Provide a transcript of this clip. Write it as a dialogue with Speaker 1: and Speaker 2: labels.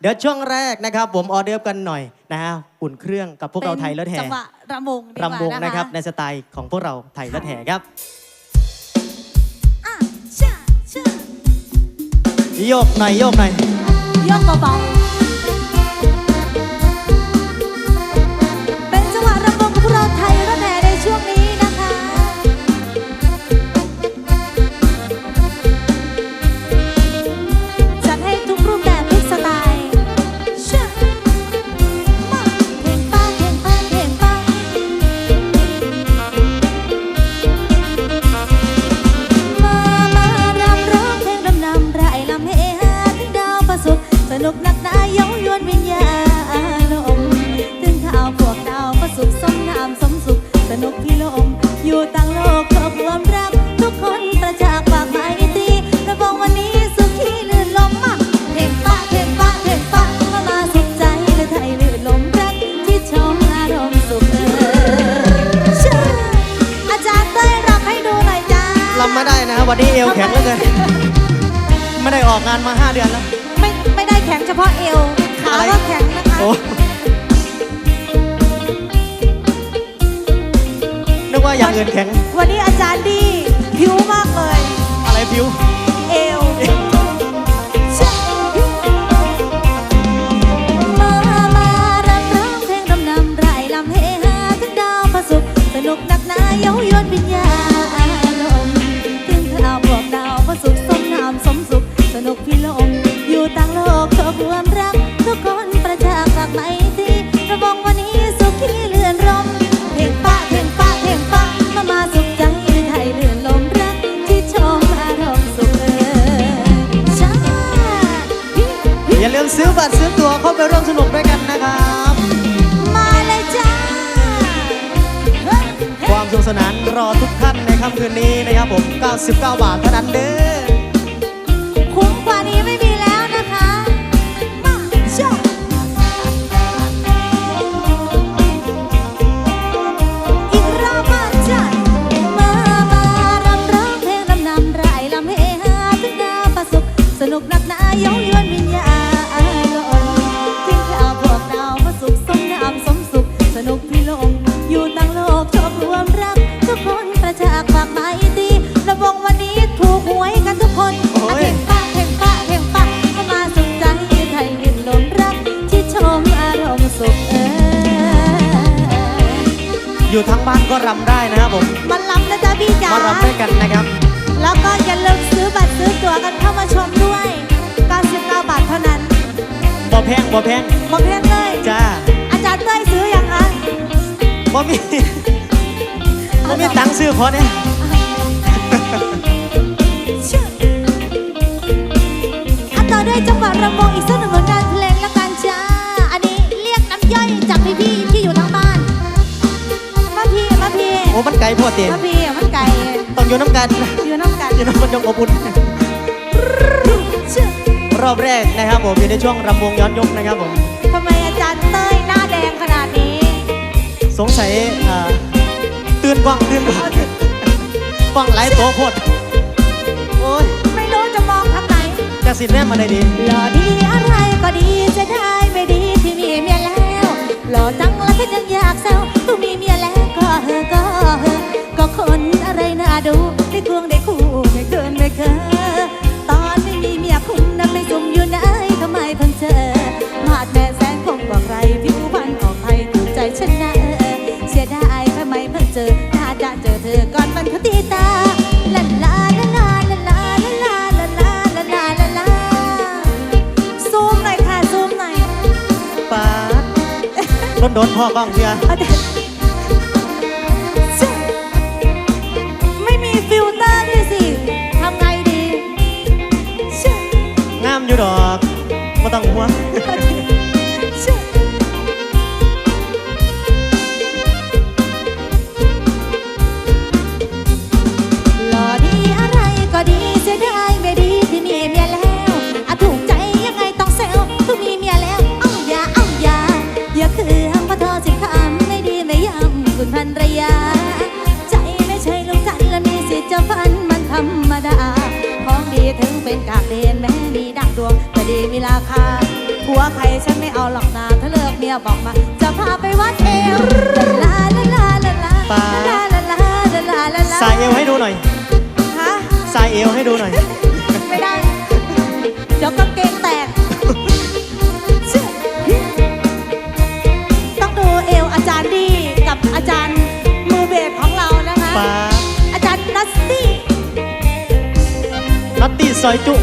Speaker 1: เดี๋ยวช่วงแรกนะครับผมออเดิร์ฟกันหน่อยนะฮะอุ่นเครื่องกับพวกเราไทยรถแห่
Speaker 2: จังหวะรำวงดีกว่ารำ
Speaker 1: วง
Speaker 2: นะ
Speaker 1: นะครับ
Speaker 2: คะ
Speaker 1: ในสไตล์ของพวกเราไทยรถแห่ครับ
Speaker 2: อะเชื่อเชื่อ
Speaker 1: โยกหน่อยโยกหน่อย
Speaker 2: ยกเบาๆำไรลำเฮฮาถึงดาวประสุกสนุกนักหนาเย้ายวนวิญญาณอมถึงข่าวพวกดาวประสุกสมน้ำสมสุข สนุกพี่ลมอยู่ต่างโลกขอความรัก ทุกคนประจักษ์ฝากไมตรีระบองวันนี้สุขีลื่นลมมาเพลงป้าเพลงป้าเพลงป้ามามาสุขใจและไทยลื่นลมรักที่ชมอารมณ์สุขเออเชื่อาจารย์เต้ยรำให้ดูหน่อยจ้า
Speaker 1: ลำไม่ได้นะครับวันนี้เอวแข็งเหลือเกิน ไม่ได้ออกงานมา 5 เดือนแล้ว
Speaker 2: ไม่ไม่ได้แข็งเฉพาะเอวขา
Speaker 1: อะไร
Speaker 2: ก็แข็งนะคะ
Speaker 1: โอ้นึกว่าอย่างอื่นแข็ง
Speaker 2: วันนี้อาจารย์ดีผิวมาก
Speaker 1: ซื้อบัตรซื้อตั๋วเข้าไปร่วมสนุกด้วยกันนะครับ
Speaker 2: มาเลยจ้าเฮ้ย
Speaker 1: ความสนุกสนานรอทุกท่านในค่ำคืนนี้นะครับผม 99 บาทเท่านั้นเด้อ
Speaker 2: คุ้มกว่านี้ไม่มีแล้วนะคะมาชมอีกรอบมาจ้ะมามารำร้องเพลงรำนำไรลำเฮฮาถึงดาวประสุกสนุกหนักหนาเย้ายวนวิญญาณ จักษ์ฝากไมตรีระบงวันนี้ถูกหวยกันทุกคน
Speaker 1: โอ้ย
Speaker 2: เพลงป้าเพลงป้าเพลงป้าเข้ามาสุขใจไทยดินลมรัก ที่ชมอารมณ์สุขเออ
Speaker 1: อยู่ทั้งบ้านก็รำได้นะครับผม
Speaker 2: มันล้ำนะจ๊ะพี่จ๋า
Speaker 1: มารำด้วยกันนะครับ
Speaker 2: แล้วก็อย่าลืมซื้อบัตรซื้อตั๋วกันเข้ามาชมด้วย99บาทเท่านั้น
Speaker 1: บ่แพงบ่แพง
Speaker 2: หมดเพลงเลย
Speaker 1: จ้า
Speaker 2: อาจารย์เต้ยซื้อยังคะ
Speaker 1: บ่มีบ่มีตังค์ซื้อพอเนี่ย
Speaker 2: อ้มัน
Speaker 1: ไกลโพอเตีย
Speaker 2: มาพี่มันไก่
Speaker 1: ต้องอยู่น้ำกัน
Speaker 2: อยู่น้ำกัน
Speaker 1: อยู่น้ำมันยังอบอุ่น
Speaker 2: ชื่อ
Speaker 1: รอบแรกนะครับผมอยู่ในช่วงรำวงย้อนยุคนะครับผม
Speaker 2: ทำไมอาจารย์เต้ยหน้าแดงขนาดนี้
Speaker 1: สงสัยอ่าตื่นกว้างตื่นกว้างกว้างหลายตัวโพดโอ้ย
Speaker 2: ไม่รู้จะมองทางไหน
Speaker 1: จักสิแน่มาได้ดี
Speaker 2: หล่อดีอะไรก็ดีจะได้ไม่ดีที่มีเมียแล้วหล่อจังแล้วก็ยังอยากแซว ก็ก็คนอะไรน่าดูได้ควงได้คู่ไม่เกินไม่เคยตอนไม่มีเมียคุณนั้นไม่สุ่มอยู่ไหนทำไมเพิ่งเจอมาดแม่แสนคงกว่าใครผิวพรรณของใครถูกใจฉันนะเออเสียดายทำไมเพิ่งเจอถ้าจะเจอเธอก่อนมันเขาตีตาลาลาลาลาลาลาลาลาลาลาลาลาลาซูมหน่อยค่ะซูมหน่อย
Speaker 1: ปาดโดนโดนพ่อก้องเชีย
Speaker 2: ไม่ต้อง
Speaker 1: ห่วง
Speaker 2: หล่อดีอะไรก็ดีเสียดายไม่ดีที่มีเมียแล้วอะถูกใจยังไงต้องเซลต้อมีเมียแล้วเอ้าอย่าเอ้าอย่าอย่าคือหังพระทอสิคำไม่ดีไม่ยำคุณพันรยา ใจไม่ใช่ลูกกันและมีสิทธิ์จะฝันมันธรรมดา ของดีถึงเป็นกากเดนแม้มีดังดวง ดีมีราคาผัวใครฉันไม่เอาหรอกนาถ้าเลิกเมียบอกมา จะพาไปวัดเอวลาลาลาลาลา
Speaker 1: ป๊า
Speaker 2: ลาลาลาลาลาลาลา
Speaker 1: สายเอวให้ดูหน่อย
Speaker 2: ฮะ
Speaker 1: สายเอวให้ดูหน่อย
Speaker 2: ไม่ได้ เดี๋ยวกางเกงแตก ต้องดูเอวอาจารย์ดีกับอาจารย์มือเบสของเรานะคะ
Speaker 1: ป้า
Speaker 2: อาจารย์นัสตี้
Speaker 1: นัตตี้ซอยจุ